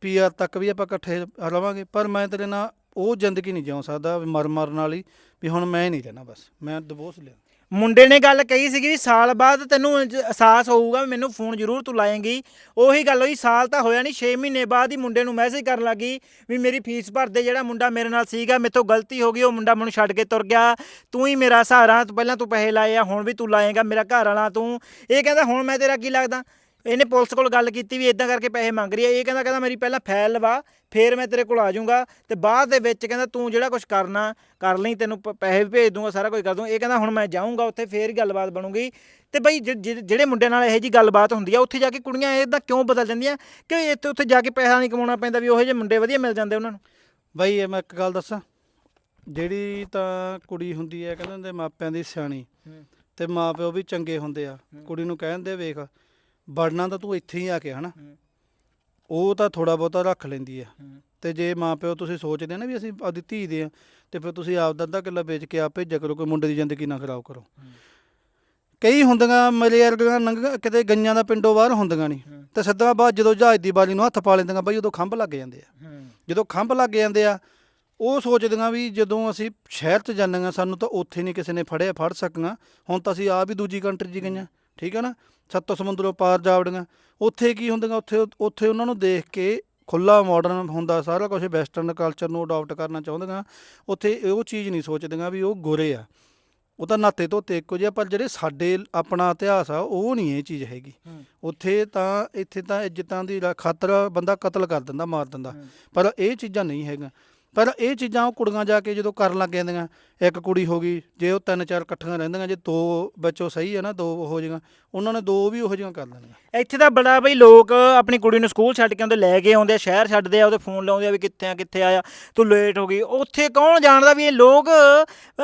ਪੀਆਰ ਤੱਕ ਵੀ ਆਪਾਂ ਇਕੱਠੇ ਰਵਾਂਗੇ। ਪਰ ਮੈਂ ਤੇਰੇ ਨਾਲ ਉਹ ਜ਼ਿੰਦਗੀ ਨਹੀਂ ਜਿਉ ਸਕਦਾ ਮਰ ਮਰਨ ਵਾਲੀ ਵੀ ਹੁਣ ਮੈਂ ਨਹੀਂ ਰਹਿਣਾ ਬਸ। ਮੈਂ ਡਿਵੋਰਸ ਲਿਆ।
ਮੁੰਡੇ ਨੇ ਗੱਲ ਕਹੀ ਸੀਗੀ ਵੀ ਸਾਲ ਬਾਅਦ ਤੈਨੂੰ ਜ- ਅਹਿਸਾਸ ਹੋਊਗਾ ਵੀ ਮੈਨੂੰ ਫੋਨ ਜ਼ਰੂਰ ਤੂੰ ਲਾਏਂਗੀ। ਉਹੀ ਗੱਲ ਹੋਈ, ਸਾਲ ਤਾਂ ਹੋਇਆ ਨਹੀਂ 6 ਮਹੀਨੇ ਬਾਅਦ ਹੀ ਮੁੰਡੇ ਨੂੰ ਮੈਸੇਜ ਕਰਨ ਲੱਗੀ ਵੀ ਮੇਰੀ ਫੀਸ ਭਰ ਦੇ, ਜਿਹੜਾ ਮੁੰਡਾ ਮੇਰੇ ਨਾਲ ਸੀਗਾ, ਮੇਥੋਂ ਗਲਤੀ ਹੋ ਗਈ, ਉਹ ਮੁੰਡਾ ਮੈਨੂੰ ਛੱਡ ਕੇ ਤੁਰ ਗਿਆ। ਤੂੰ ਹੀ ਮੇਰਾ ਸਹਾਰਾ, ਤੂੰ ਪਹਿਲਾਂ ਤੂੰ ਪੈਸੇ ਲਾਏ ਆ, ਹੁਣ ਵੀ ਤੂੰ ਲਾਏਂਗਾ, ਮੇਰਾ ਘਰ ਵਾਲਾ ਤੂੰ। ਇਹ ਕਹਿੰਦਾ, ਹੁਣ ਮੈਂ ਤੇਰਾ ਕੀ ਲੱਗਦਾ? ਇਹਨੇ ਪੁਲਿਸ ਕੋਲ ਗੱਲ ਕੀਤੀ ਵੀ ਇਦਾਂ ਕਰਕੇ ਪੈਸੇ ਮੰਗ ਰਹੀ ਹੈ। ਇਹ ਕਹਿੰਦਾ ਕਹਿੰਦਾ ਮੇਰੀ ਪਹਿਲਾਂ ਫਾਈਲ ਲਵਾ ਫੇਰ ਮੈਂ ਤੇਰੇ ਕੋਲ ਆ ਜਾਊਂਗਾ ਤੇ ਬਾਅਦ ਦੇ ਵਿੱਚ ਕਹਿੰਦਾ ਤੂੰ ਜਿਹੜਾ ਕੁਝ ਕਰਨਾ ਕਰ ਲਈ ਤੈਨੂੰ ਪੈਸੇ ਵੀ ਭੇਜ ਦੂੰਗਾ ਸਾਰਾ ਕੁਝ ਕਰ ਦੂੰ ਇਹ ਕਹਿੰਦਾ ਹੁਣ ਮੈਂ ਜਾਊਂਗਾ ਉੱਥੇ ਫੇਰ ਗੱਲਬਾਤ ਬਣੂਗੀ। ਤੇ ਬਈ ਜਿਹੜੇ ਮੁੰਡਿਆਂ ਨਾਲ ਇਹੋ ਜੀ ਗੱਲਬਾਤ ਹੁੰਦੀ ਆ ਉੱਥੇ ਜਾ ਕੇ ਕੁੜੀਆਂ ਇਹਦਾ ਕਿਉਂ ਬਦਲ ਜਾਂਦੀਆਂ? ਕਿ ਇੱਥੇ ਉੱਥੇ ਜਾ ਕੇ ਪੈਸਾ ਨਹੀਂ ਕਮਾਉਣਾ ਪੈਂਦਾ ਵੀ ਉਹੋ ਜਿਹੇ ਮੁੰਡੇ ਵਧੀਆ ਮਿਲ ਜਾਂਦੇ ਉਹਨਾਂ ਨੂੰ?
ਬਾਈ ਇਹ ਮੈਂ ਇੱਕ ਗੱਲ ਦੱਸਾਂ। ਜਿਹੜੀ ਤਾਂ ਕੁੜੀ ਹੁੰਦੀ ਹੈ ਕਹਿੰਦੇ ਹੁੰਦੇ ਮਾਪਿਆਂ ਦੀ ਸਿਆਣੀ ਤੇ ਮਾਪਿਓ ਵੀ ਚੰਗੇ ਹੁੰਦੇ ਆ। ਕੁੜੀ ਨੂੰ ਕਹਿੰਦੇ ਵੇਖ ਵੜਨਾ ਤਾਂ ਤੂੰ ਇੱਥੇ ਹੀ ਆ ਕੇ ਹਨਾ? ਉਹ ਤਾਂ ਥੋੜਾ ਬਹੁਤਾ ਰੱਖ ਲੈਂਦੀ ਆ। ਤੇ ਜੇ ਮਾਪਿਓ ਤੁਸੀਂ ਸੋਚਦੇ ਨਾ ਵੀ ਅਸੀਂ ਆਪਦੀ ਧੀ ਦੇ ਆ ਤੇ ਫਿਰ ਤੁਸੀਂ ਆਪ ਦਾ ਅੱਧਾ ਕਿੱਲਾ ਵੇਚ ਕੇ ਆਪ ਭੇਜਿਆ ਕਰੋ ਕੋਈ ਮੁੰਡੇ ਦੀ ਜ਼ਿੰਦਗੀ ਨਾ ਖਰਾਬ ਕਰੋ। ਕਈ ਹੁੰਦੀਆਂ ਮੇਰੇ ਵਰਗੀਆਂ ਨੰਗ ਕਿਤੇ ਗਈਆਂ ਦਾ ਪਿੰਡੋਂ ਬਾਹਰ ਹੁੰਦੀਆਂ ਨਹੀਂ ਤੇ ਸਿੱਧਾ ਬਾਅਦ ਜਦੋਂ ਜਹਾਜ਼ ਦੀ ਬਾਰੀ ਨੂੰ ਹੱਥ ਪਾ ਲੈਂਦੀਆਂ ਬਾਈ ਉਦੋਂ ਖੰਭ ਲੱਗ ਜਾਂਦੇ ਆ। ਜਦੋਂ ਖੰਭ ਲੱਗ ਜਾਂਦੇ ਆ ਉਹ ਸੋਚਦੀਆਂ ਵੀ ਜਦੋਂ ਅਸੀਂ ਸ਼ਹਿਰ 'ਚ ਜਾਂਦੀਆਂ ਸਾਨੂੰ ਤਾਂ ਉੱਥੇ ਨਹੀਂ ਕਿਸੇ ਨੇ ਫੜਿਆ ਫੜ ਸਕੀਆਂ। ਹੁਣ ਤਾਂ ਅਸੀਂ ਆਪ ਹੀ ਦੂਜੀ ਕੰਟਰੀ 'ਚ ਗਈਆਂ ਠੀਕ ਹੈ ਨਾ? ਸੱਤ ਸਮੁੰਦਰੋਂ ਪਾਰ ਜਾਵੜੀਆਂ। ਉੱਥੇ ਕੀ ਹੁੰਦੀਆਂ? ਉੱਥੇ ਉੱਥੇ ਉਹਨਾਂ ਨੂੰ ਦੇਖ ਕੇ ਖੁੱਲਾ ਮਾਡਰਨ ਹੁੰਦਾ ਸਾਰਾ ਕੁਝ ਵੈਸਟਰਨ ਕਲਚਰ ਨੂੰ ਅਡਾਪਟ ਕਰਨਾ ਚਾਹੁੰਦੀਆਂ। ਉੱਥੇ ਉਹ ਚੀਜ਼ ਨਹੀਂ ਸੋਚਦੀਆਂ ਵੀ ਉਹ ਗੋਰੇ ਆ। ਉਹ ਤਾਂ ਨਾਤੇ ਧੋਤੇ ਇੱਕੋ ਜਿਹੇ ਆ, ਪਰ ਜਿਹੜੇ ਸਾਡੇ ਆਪਣਾ ਇਤਿਹਾਸ ਆ ਉਹ ਨਹੀਂ ਇਹ ਚੀਜ਼ ਹੈਗੀ। ਉੱਥੇ ਤਾਂ ਇੱਥੇ ਤਾਂ ਇੱਜ਼ਤਾਂ ਦੀ ਖਾਤਰ ਬੰਦਾ ਕਤਲ ਕਰ ਦਿੰਦਾ ਮਾਰ ਦਿੰਦਾ। ਪਰ ਇਹ ਚੀਜ਼ਾਂ ਨਹੀਂ ਹੈਗੀਆਂ। ਪਰ ਇਹ ਚੀਜ਼ਾਂ ਉਹ ਕੁੜੀਆਂ ਜਾ ਕੇ ਜਦੋਂ ਕਰਨ ਲੱਗ ਜਾਂਦੀਆਂ, ਇੱਕ ਕੁੜੀ ਹੋ ਗਈ, ਜੇ ਉਹ ਤਿੰਨ ਚਾਰ ਇਕੱਠੀਆਂ ਰਹਿੰਦੀਆਂ, ਜੇ ਦੋ ਬੱਚੋ ਸਹੀ ਹੈ ਨਾ, ਦੋ ਹੋ ਜਾਈਆਂ, ਉਹਨਾਂ ਨੇ ਦੋ ਵੀ ਉਹੋ ਜਿਹੀਆਂ ਕਰ ਲੈਣੀਆਂ।
ਇੱਥੇ ਤਾਂ ਬੜਾ ਬਈ ਲੋਕ ਆਪਣੀ ਕੁੜੀ ਨੂੰ ਸਕੂਲ ਛੱਡ ਕੇ ਆਉਂਦੇ, ਲੈ ਕੇ ਆਉਂਦੇ ਆ, ਸ਼ਹਿਰ ਛੱਡਦੇ ਆ, ਉਹਦੇ ਫੋਨ ਲਾਉਂਦੇ ਆ ਵੀ ਕਿੱਥੇ ਆ, ਕਿੱਥੇ ਆਇਆ, ਤੂੰ ਲੇਟ ਹੋ ਗਈ। ਉੱਥੇ ਕੌਣ ਜਾਣਦਾ ਵੀ ਇਹ ਲੋਕ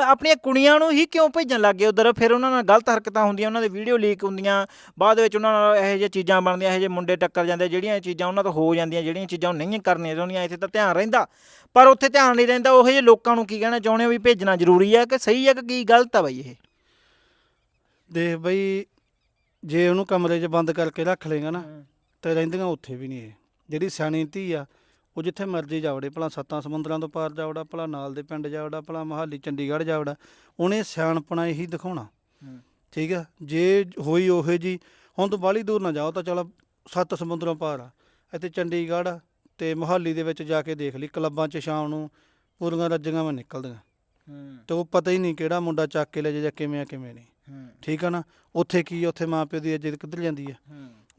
ਆਪਣੀਆਂ ਕੁੜੀਆਂ ਨੂੰ ਹੀ ਕਿਉਂ ਭੇਜਣ ਲੱਗ ਗਏ ਉਧਰ? ਫਿਰ ਉਹਨਾਂ ਨਾਲ ਗਲਤ ਹਰਕਤਾਂ ਹੁੰਦੀਆਂ, ਉਹਨਾਂ ਦੇ ਵੀਡੀਓ ਲੀਕ ਹੁੰਦੀਆਂ, ਬਾਅਦ ਵਿੱਚ ਉਹਨਾਂ ਨਾਲ ਇਹੋ ਜਿਹੀਆਂ ਚੀਜ਼ਾਂ ਬਣਦੀਆਂ, ਇਹੋ ਜਿਹੇ ਮੁੰਡੇ ਟੱਕਰ ਜਾਂਦੇ, ਜਿਹੜੀਆਂ ਚੀਜ਼ਾਂ ਉਹਨਾਂ ਤੋਂ ਹੋ ਜਾਂਦੀਆਂ, ਜਿਹੜੀਆਂ ਚੀਜ਼ਾਂ ਉਹ ਨਹੀਂ ਕਰਨੀਆਂ ਚਾਹੁੰਦੀਆਂ, ਇੱਥੇ ਤਾਂ ਧਿਆਨ ਰਹਿੰਦਾ। ਪਰ ਉੱਥੇ ਧਿਆਨ ਨਹੀਂ ਰਹਿੰਦਾ ਉਹੋ ਜਿਹੇ ਲੋਕਾਂ ਨੂੰ ਕੀ ਕਹਿਣਾ ਚਾਹੁੰਦੇ ਹੋ ਵੀ ਭੇਜਣਾ ਜ਼ਰੂਰੀ ਹੈ ਕਿ ਸਹੀ ਹੈ ਕਿ ਕੀ ਗਲਤ ਆ ਬਈ ਇਹ?
ਦੇਖ ਬਈ ਜੇ ਉਹਨੂੰ ਕਮਰੇ 'ਚ ਬੰਦ ਕਰਕੇ ਰੱਖ ਲੇਗਾ ਨਾ ਤੇ ਰਹਿੰਦੀਆਂ ਉੱਥੇ ਵੀ ਨਹੀਂ ਇਹ। ਜਿਹੜੀ ਸਿਆਣੀ ਧੀ ਆ ਉਹ ਜਿੱਥੇ ਮਰਜ਼ੀ ਜਾਵੜੇ ਭਲਾ ਸੱਤਾਂ ਸਮੁੰਦਰਾਂ ਤੋਂ ਪਾਰ ਜਾਵੜਾ ਭਲਾ ਨਾਲ ਦੇ ਪਿੰਡ ਜਾਵੜਾ ਭਲਾ ਮਹਾਲੀ ਚੰਡੀਗੜ੍ਹ ਜਾਵੜਾ ਉਹਨੇ ਸਿਆਣਪਣਾ ਇਹੀ ਦਿਖਾਉਣਾ। ਠੀਕ ਆ? ਜੇ ਹੋਈ ਉਹੇ ਜੀ ਹੁਣ ਤੋਂ ਬਾਹਲੀ ਦੂਰ ਨਾ ਜਾਓ ਤਾਂ ਚਲ ਸੱਤ ਸਮੁੰਦਰਾਂ ਪਾਰ ਆ ਇੱਥੇ ਚੰਡੀਗੜ੍ਹ ਤੇ ਮੋਹਾਲੀ ਦੇ ਵਿੱਚ ਜਾ ਕੇ ਦੇਖ ਲਈ ਕਲੱਬਾਂ 'ਚ ਸ਼ਾਮ ਨੂੰ ਪੂਰੀਆਂ ਰੱਜੀਆਂ ਮੈਂ ਨਿਕਲਦੀਆਂ। ਤੇ ਉਹ ਪਤਾ ਹੀ ਨਹੀਂ ਕਿਹੜਾ ਮੁੰਡਾ ਚੱਕ ਕੇ ਲੈ ਜੇ ਜਾਂ ਕਿਵੇਂ ਆ ਕਿਵੇਂ ਨਹੀਂ। ਠੀਕ ਆ ਨਾ? ਉੱਥੇ ਕੀ ਆ, ਉੱਥੇ ਮਾਪਿਓ ਦੀ ਇੱਜ਼ਤ ਕਿੱਧਰ ਜਾਂਦੀ ਆ?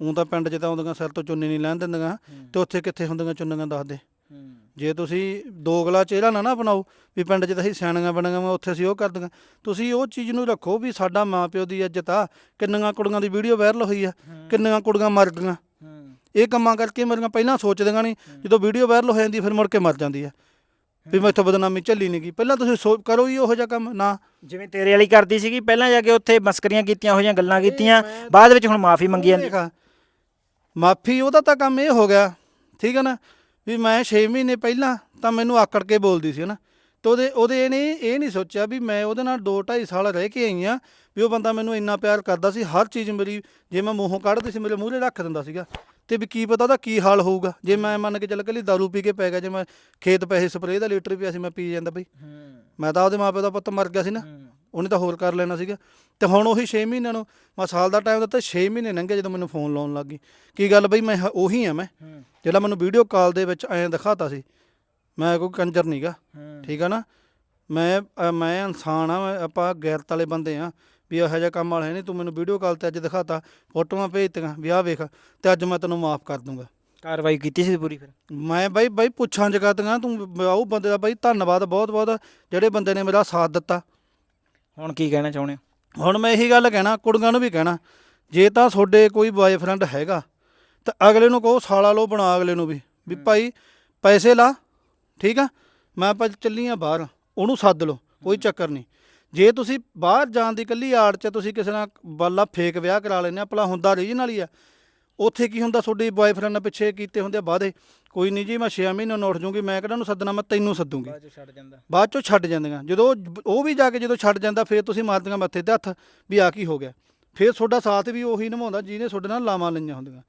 ਉਂ ਤਾਂ ਪਿੰਡ 'ਚ ਤਾਂ ਆਉਂਦੀਆਂ ਸਿਰ ਤੋਂ ਚੁੰਨੀ ਨਹੀਂ ਲੈਣ ਦਿੰਦੀਆਂ। ਤੇ ਉੱਥੇ ਕਿੱਥੇ ਹੁੰਦੀਆਂ ਚੁੰਨੀਆਂ ਦੱਸ ਦੇ। ਜੇ ਤੁਸੀਂ ਦੋਗਲਾ ਚਿਹਰਾ ਨਾ ਨਾ ਬਣਾਓ ਵੀ ਪਿੰਡ 'ਚ ਤਾਂ ਅਸੀਂ ਸਿਆਣੀਆਂ ਬਣਾਂਗਾ ਮੈਂ ਉੱਥੇ ਅਸੀਂ ਉਹ ਕਰ ਦਾਂਗਾ ਤੁਸੀਂ ਉਹ ਚੀਜ਼ ਨੂੰ ਰੱਖੋ ਵੀ ਸਾਡਾ ਮਾਪਿਓ ਦੀ ਇੱਜ਼ਤ ਆ। ਕਿੰਨੀਆਂ ਕੁੜੀਆਂ ਦੀ ਵੀਡੀਓ ਵਾਇਰਲ ਹੋਈ ਆ ਕਿੰਨੀਆਂ ਕੁੜੀਆਂ ਮਰ ਗਈਆਂ। ਇਹ ਕੰਮਾਂ ਕਰਕੇ ਮੇਰੀਆਂ ਪਹਿਲਾਂ ਸੋਚਦੀਆਂ ਨਹੀਂ ਜਦੋਂ ਵੀਡੀਓ ਵਾਇਰਲ ਹੋ ਜਾਂਦੀ ਫਿਰ ਮੁੜ ਕੇ ਮਰ ਜਾਂਦੀ ਆ ਵੀ ਮੈਥੋਂ ਬਦਨਾਮੀ ਝੱਲੀ ਨਹੀਂ ਗਈ ਪਹਿਲਾਂ ਤੁਸੀਂ ਸੋਚ ਕਰੋ ਹੀ ਉਹੋ ਜਿਹਾ ਕੰਮ ਨਾ।
ਜਿਵੇਂ ਤੇਰੇ ਵਾਲੀ ਕਰਦੀ ਸੀਗੀ ਪਹਿਲਾਂ ਜਾ ਕੇ ਉੱਥੇ ਮਸਕਰੀਆਂ ਕੀਤੀਆਂ ਹੋਈਆਂ ਗੱਲਾਂ ਕੀਤੀਆਂ ਬਾਅਦ ਵਿੱਚ ਹੁਣ ਮਾਫੀ ਮੰਗੀ ਜਾਂਦੀ।
ਮਾਫੀ ਉਹਦਾ ਤਾਂ ਕੰਮ ਇਹ ਹੋ ਗਿਆ ਠੀਕ ਹੈ ਨਾ? ਵੀ ਮੈਂ 6 ਮਹੀਨੇ ਪਹਿਲਾਂ ਤਾਂ ਮੈਨੂੰ ਆਕੜ ਕੇ ਬੋਲਦੀ ਸੀ ਨਾ ਤੇ ਉਹਦੇ ਉਹਦੇ ਨਹੀਂ ਇਹ ਨਹੀਂ ਸੋਚਿਆ ਵੀ ਮੈਂ ਉਹਦੇ ਨਾਲ 2 2.5 ਸਾਲ ਰਹਿ ਕੇ ਆਈ ਆ ਵੀ ਉਹ ਬੰਦਾ ਮੈਨੂੰ ਇੰਨਾ ਪਿਆਰ ਕਰਦਾ ਸੀ ਹਰ ਚੀਜ਼ ਮੇਰੀ ਜੇ ਮੈਂ ਮੂੰਹੋਂ ਕੱਢਦੀ ਸੀ ਮੇਰੇ ਮੂਹਰੇ ਰੱਖ ਦਿੰਦਾ ਸੀਗਾ। ਤੇ ਵੀ ਕੀ ਪਤਾ ਉਹਦਾ ਕੀ ਹਾਲ ਹੋਊਗਾ। ਜੇ ਮੈਂ ਮੰਨ ਕੇ ਚੱਲ ਕੱਲੀ ਦਾਰੂ ਪੀ ਕੇ ਪੈ ਗਿਆ ਜੇ ਮੈਂ ਖੇਤ ਪੈਸੇ ਸਪਰੇਅ ਦਾ ਲੀਟਰ ਪਿਆ ਸੀ ਮੈਂ ਪੀ ਜਾਂਦਾ ਬਈ। ਮੈਂ ਤਾਂ ਉਹਦੇ ਮਾਪੇ ਦਾ ਪੁੱਤ ਮਰ ਗਿਆ ਸੀ ਨਾ। ਉਹਨੇ ਤਾਂ ਹੋਰ ਕਰ ਲੈਣਾ ਸੀਗਾ। ਤੇ ਹੁਣ ਉਹੀ 6 ਮਹੀਨਿਆਂ ਨੂੰ ਮੈਂ ਸਾਲ ਦਾ ਟਾਈਮ ਦਿੱਤਾ 6 ਮਹੀਨੇ ਲੰਘੇ ਜਦੋਂ ਮੈਨੂੰ ਫੋਨ ਲਾਉਣ ਲੱਗ ਗਈ। ਕੀ ਗੱਲ ਬਈ ਮੈਂ ਉਹੀ ਆ ਮੈਂ। ਜਿਹੜਾ ਮੈਨੂੰ ਵੀਡੀਓ ਕਾਲ ਦੇ ਵਿੱਚ ਐਂ ਦਿਖਾਤਾ ਸੀ ਮੈਂ ਕੋਈ ਕੰਜਰ ਨਹੀਂਗਾ ਠੀਕ ਆ ਨਾ? ਮੈਂ ਮੈਂ ਇਨਸਾਨ ਆ ਆਪਾਂ ਗੈਰਤ ਵਾਲੇ ਬੰਦੇ ਆ। ਵੀ ਇਹੋ ਜਿਹਾ ਕੰਮ ਵਾਲਾ ਹੈ ਨਹੀਂ ਤੂੰ ਮੈਨੂੰ ਵੀਡੀਓ ਕਾਲ ਤੇ ਅੱਜ ਦਿਖਾਤਾ ਫੋਟੋਆਂ ਭੇਜਤੀਆਂ ਵੀ ਆਹ ਵੇਖ ਤੇ ਅੱਜ ਮੈਂ ਤੈਨੂੰ ਮਾਫ ਕਰ ਦੂੰਗਾ।
ਕਾਰਵਾਈ ਕੀਤੀ ਸੀ ਪੂਰੀ ਫਿਰ?
ਮੈਂ ਬਾਈ ਬਾਈ ਪੁੱਛਾਂ ਜਗਾਤੀਆਂ ਤੂੰ ਉਹ ਬੰਦੇ ਦਾ ਬਾਈ ਧੰਨਵਾਦ ਬਹੁਤ ਬਹੁਤ ਜਿਹੜੇ ਬੰਦੇ ਨੇ ਮੇਰਾ ਸਾਥ ਦਿੱਤਾ।
ਹੁਣ ਕੀ ਕਹਿਣਾ ਚਾਹੁੰਦੇ ਹੋ?
ਹੁਣ ਮੈਂ ਇਹੀ ਗੱਲ ਕਹਿਣਾ ਕੁੜੀਆਂ ਨੂੰ ਵੀ ਕਹਿਣਾ ਜੇ ਤਾਂ ਤੁਹਾਡੇ ਕੋਈ ਬॉयਫ੍ਰੈਂਡ ਹੈਗਾ ਤਾਂ ਅਗਲੇ ਨੂੰ ਕਹੋ ਸਾਲਾ ਲੋ ਬਣਾ ਅਗਲੇ ਨੂੰ ਵੀ ਵੀ ਭਾਈ ਪੈਸੇ ਲਾ ਠੀਕ ਆ ਮੈਂ ਆਪਾਂ ਚੱਲੀਆਂ ਬਾਹਰ ਉਹਨੂੰ ਸੱਦ ਲਓ ਕੋਈ ਚੱਕਰ ਨਹੀਂ। ਜੇ ਤੁਸੀਂ ਬਾਹਰ ਜਾਣ ਦੀ ਕੱਲੀ ਆੜ 'ਚ ਤੁਸੀਂ ਕਿਸੇ ਨਾਲ ਬਾਲਾ ਫੇਕ ਵਿਆਹ ਕਰਾ ਲੈਂਦੇ ਆ ਭਲਾ ਹੁੰਦਾ ਰੀਜਨਲ ਹੀ ਆ। ਉੱਥੇ ਕੀ ਹੁੰਦਾ ਤੁਹਾਡੀ ਬॉयਫ੍ਰੈਂਡ ਨਾਲ ਪਿੱਛੇ ਕੀਤੇ ਹੁੰਦੇ ਆ ਵਾਅਦੇ ਕੋਈ ਨਹੀਂ ਜੀ ਮੈਂ 6 ਮਹੀਨੇ ਨੂੰ ਉੱਠ ਜੂਗੀ ਮੈਂ ਕਿਹੜਾ ਨੂੰ ਸੱਦਣਾ ਮੈਂ ਤੈਨੂੰ ਸੱਦੂਗੀ।
ਬਾਅਦ ਚ ਛੱਡ ਜਾਂਦਾ।
ਬਾਅਦ ਚੋਂ ਛੱਡ ਜਾਂਦੀਆਂ। ਜਦੋਂ ਉਹ ਵੀ ਜਾ ਕੇ ਜਦੋਂ ਛੱਡ ਜਾਂਦਾ ਫਿਰ ਤੁਸੀਂ ਮਾਰਦੀਆਂ ਮੱਥੇ ਤੇ ਹੱਥ ਵੀ ਆ ਕੀ ਹੋ ਗਿਆ। ਫਿਰ ਤੁਹਾਡਾ ਸਾਥ ਵੀ ਉਹੀ ਨਿਭਾਉਂਦਾ ਜਿਹਨੇ ਤੁਹਾਡੇ ਨਾਲ ਲਾਵਾਂ ਲਈਆਂ ਹੁੰਦੀਆਂ।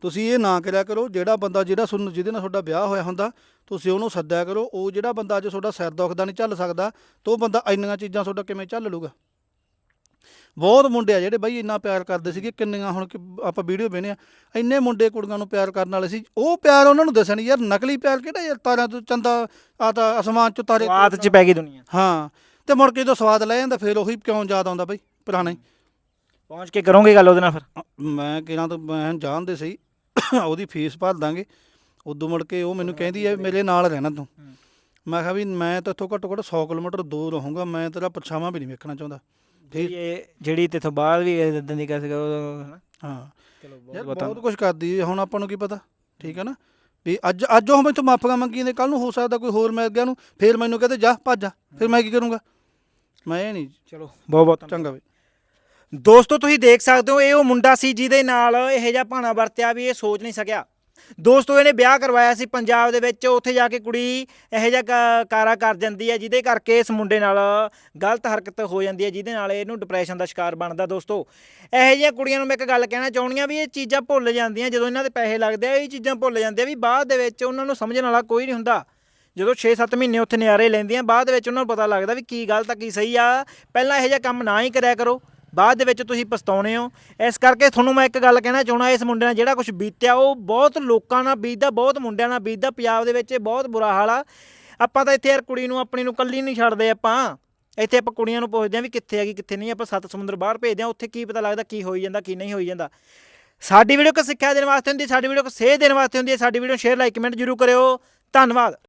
ਤੁਸੀਂ ਇਹ ਨਾ ਕਰਿਆ ਕਰੋ ਜਿਹੜਾ ਬੰਦਾ ਜਿਹੜਾ ਤੁਹਾਨੂੰ ਜਿਹਦੇ ਨਾਲ ਤੁਹਾਡਾ ਵਿਆਹ ਹੋਇਆ ਹੁੰਦਾ ਤੁਸੀਂ ਉਹਨੂੰ ਸੱਦਿਆ ਕਰੋ ਉਹ ਜਿਹੜਾ ਬੰਦਾ ਅੱਜ ਤੁਹਾਡਾ ਸਿਰ ਦੁਖਦਾ ਨਹੀਂ ਚੱਲ ਸਕਦਾ ਤਾਂ ਉਹ ਬੰਦਾ ਇੰਨੀਆਂ ਚੀਜ਼ਾਂ ਤੁਹਾਡਾ ਕਿਵੇਂ ਚੱਲ ਲੂਗਾ? ਬਹੁਤ ਮੁੰਡੇ ਆ ਜਿਹੜੇ ਬਾਈ ਇੰਨਾ ਪਿਆਰ ਕਰਦੇ ਸੀਗੇ ਕਿੰਨੀਆਂ ਹੁਣ ਆਪਾਂ ਵੀਡੀਓ ਵੇਨੇ ਆ ਇੰਨੇ ਮੁੰਡੇ ਕੁੜੀਆਂ ਨੂੰ ਪਿਆਰ ਕਰਨ ਵਾਲੇ ਸੀ ਉਹ ਪਿਆਰ ਉਹਨਾਂ ਨੂੰ ਦੱਸਣ ਯਾਰ ਨਕਲੀ ਪਿਆਰ ਕਿਹੜਾ ਯਾਰ ਤਾਰਿਆਂ ਤੋਂ ਚੰਦਾ ਆ ਤਾਂ ਅਸਮਾਨ ਚ ਤਾਰੇ
ਬਾਤ ਚ ਪੈ ਗਈ ਦੁਨੀਆ।
ਹਾਂ ਤੇ ਮੁੜ ਕੇ ਜਦੋਂ ਸਵਾਦ ਲੈ ਜਾਂਦਾ ਫਿਰ ਉਹੀ ਕਿਉਂ ਯਾਦ ਆਉਂਦਾ ਬਈ ਪੁਰਾਣਾ।
ਪਹੁੰਚ ਕੇ ਕਰੋਗੇ ਗੱਲ ਉਹਦੇ ਨਾਲ ਫਿਰ।
ਮੈਂ ਕਿਹਨਾਂ ਤੋਂ ਮੈਂ ਜਾਣਦੇ ਸਹੀ ਉਹਦੀ ਫੀਸ ਭਰ ਦਾਂਗੇ। ਉਦੋਂ ਮੁੜ ਕੇ ਉਹ ਮੈਨੂੰ ਕਹਿੰਦੀ ਹੈ ਮੇਰੇ ਨਾਲ ਰਹਿਣਾ ਤੂੰ। ਮੈਂ ਕਿਹਾ ਵੀ ਮੈਂ ਤਾਂ ਇੱਥੋਂ ਘੱਟੋ ਘੱਟ 100 ਕਿਲੋਮੀਟਰ ਦੂਰ ਰਹੂੰਗਾ ਮੈਂ ਤੇਰਾ ਪਰਛਾਵਾਂ ਵੀ ਨਹੀਂ ਵੇਖਣਾ ਚਾਹੁੰਦਾ। ਠੀਕ
ਇਹ ਜਿਹੜੀ ਤੇਥੋਂ ਬਾਅਦ ਵੀ ਇਦਾਂ ਦੀ ਕਰ ਸਕਦਾ ਹਨਾ?
ਹਾਂ।
ਚਲੋ ਬਹੁਤ
ਬਹੁਤ ਕੁਝ ਕਰਦੀ ਹੁਣ ਆਪਾਂ ਨੂੰ ਕੀ ਪਤਾ? ਠੀਕ ਹੈ ਨਾ? ਵੀ ਅੱਜ ਅੱਜ ਉਹ ਮੈਥੋਂ ਮਾਫੀਆਂ ਮੰਗੀਆਂ ਨੇ ਕੱਲ ਨੂੰ ਹੋ ਸਕਦਾ ਕੋਈ ਹੋਰ ਮਿਲ ਗਿਆ ਨੂੰ ਫਿਰ ਮੈਨੂੰ ਕਹਦੇ ਜਾ ਭੱਜ ਜਾ ਫਿਰ ਮੈਂ ਕੀ ਕਰੂੰਗਾ? ਮੈਂ ਇਹ ਨਹੀਂ
ਚਲੋ ਬਹੁਤ ਬਹੁਤ
ਚੰਗਾ ਬਈ
ਦੋਸਤੋ, ਤੁਸੀਂ ਦੇਖ ਸਕਦੇ ਹੋ, ਇਹ ਉਹ ਮੁੰਡਾ ਸੀ ਜਿਹਦੇ ਨਾਲ ਇਹ ਜਿਹਾ ਭਾਣਾ ਵਰਤਿਆ ਵੀ ਇਹ ਸੋਚ ਨਹੀਂ ਸਕਿਆ। ਦੋਸਤੋ, ਇਹਨੇ ਵਿਆਹ ਕਰਵਾਇਆ ਸੀ ਪੰਜਾਬ ਦੇ ਵਿੱਚ, ਉੱਥੇ ਜਾ ਕੇ ਕੁੜੀ ਇਹੋ ਜਿਹਾ ਕਾ- ਕਾਰਾ ਕਰ ਜਾਂਦੀ ਹੈ, ਜਿਹਦੇ ਕਰਕੇ ਇਸ ਮੁੰਡੇ ਨਾਲ ਗਲਤ ਹਰਕਤ ਹੋ ਜਾਂਦੀ ਹੈ, ਜਿਹਦੇ ਨਾਲ ਇਹਨੂੰ ਡਿਪਰੈਸ਼ਨ ਦਾ ਸ਼ਿਕਾਰ ਬਣਦਾ। ਦੋਸਤੋ, ਇਹੋ ਜਿਹੀਆਂ ਕੁੜੀਆਂ ਨੂੰ ਮੈਂ ਇੱਕ ਗੱਲ ਕਹਿਣਾ ਚਾਹੁੰਦੀ ਆ ਵੀ ਇਹ ਚੀਜ਼ਾਂ ਭੁੱਲ ਜਾਂਦੀਆਂ, ਜਦੋਂ ਇਹਨਾਂ ਦੇ ਪੈਸੇ ਲੱਗਦੇ ਆ, ਇਹ ਚੀਜ਼ਾਂ ਭੁੱਲ ਜਾਂਦੇ ਆ ਵੀ ਬਾਅਦ ਦੇ ਵਿੱਚ ਉਹਨਾਂ ਨੂੰ ਸਮਝਣ ਵਾਲਾ ਕੋਈ ਨਹੀਂ ਹੁੰਦਾ। ਜਦੋਂ 6-7 ਮਹੀਨੇ ਉੱਥੇ ਨਿਆਰੇ ਲੈਂਦੀਆਂ, ਬਾਅਦ ਦੇ ਵਿੱਚ ਉਹਨਾਂ ਨੂੰ ਪਤਾ ਲੱਗਦਾ ਵੀ ਕੀ ਗਲਤ ਆ, ਕੀ ਸਹੀ ਆ। ਪਹਿਲਾਂ ਇਹੋ ਜਿਹਾ ਕੰਮ ਨਾ ਹੀ ਕਰਿਆ ਕਰੋ। ਬਾਅਦ ਦੇ ਵਿੱਚ ਤੁਸੀਂ ਪਛਤਾਉਣੇ ਹੋ। ਇਸ ਕਰਕੇ ਤੁਹਾਨੂੰ ਮੈਂ ਇੱਕ ਗੱਲ ਕਹਿਣਾ ਚਾਹੁੰਦਾ, ਇਸ ਮੁੰਡੇ ਨਾਲ ਜਿਹੜਾ ਕੁਝ ਬੀਤਿਆ, ਉਹ ਬਹੁਤ ਲੋਕਾਂ ਨਾਲ ਬੀਤਦਾ, ਬਹੁਤ ਮੁੰਡਿਆਂ ਨਾਲ ਬੀਤਦਾ, ਪੰਜਾਬ ਦੇ ਵਿੱਚ ਇਹ ਬਹੁਤ ਬੁਰਾ ਹਾਲ ਆ। ਆਪਾਂ ਤਾਂ ਇੱਥੇ ਯਾਰ ਕੁੜੀ ਨੂੰ ਆਪਣੀ ਨੂੰ ਕੱਲੀ ਨਹੀਂ ਛੱਡਦੇ ਆਪਾਂ। ਇੱਥੇ ਆਪਾਂ ਕੁੜੀਆਂ ਨੂੰ ਪੁੱਛਦੇ ਆ ਵੀ ਕਿੱਥੇ ਹੈਗੀ, ਕਿੱਥੇ ਨਹੀਂ, ਆਪਾਂ ਸੱਤ ਸਮੁੰਦਰ ਬਾਹਰ ਭੇਜਦੇ ਆ ਉੱਥੇ ਕੀ ਪਤਾ ਲੱਗਦਾ ਕੀ ਹੋਈ ਜਾਂਦਾ, ਕੀ ਨਹੀਂ ਹੋਈ ਜਾਂਦਾ। ਸਾਡੀ ਵੀਡੀਓ ਕੋ ਸਿੱਖਿਆ ਦੇਣ ਵਾਸਤੇ ਹੁੰਦੀ, ਸਾਡੀ ਵੀਡੀਓ ਕੋ ਸੇਧ ਦੇਣ ਵਾਸਤੇ ਹੁੰਦੀ ਹੈ, ਸਾਡੀ ਵੀਡੀਓ ਸ਼ੇਅਰ ਲਾਈਕ ਕਮੈਂਟ ਜ਼ਰੂਰ ਕਰਿਓ। ਧੰਨਵਾਦ।